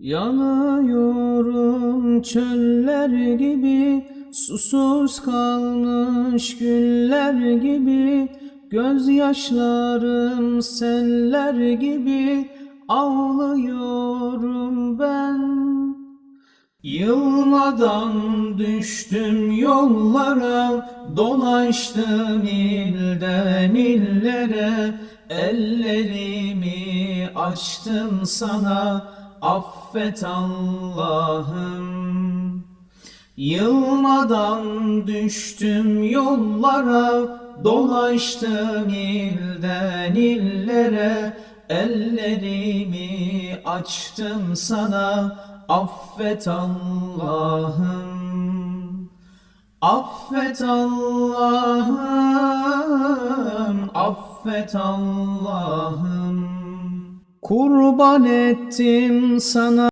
Yanıyorum çöller gibi Susuz kalmış güller gibi Gözyaşlarım seller gibi Ağlıyorum ben. Yılmadan düştüm yollara, dolaştım ilden illere, ellerimi açtım sana, affet Allah'ım. Yılmadan düştüm yollara, dolaştım ilden illere, ellerimi açtım sana, affet Allah'ım. Affet Allah'ım, affet Allah'ım. Kurban ettim sana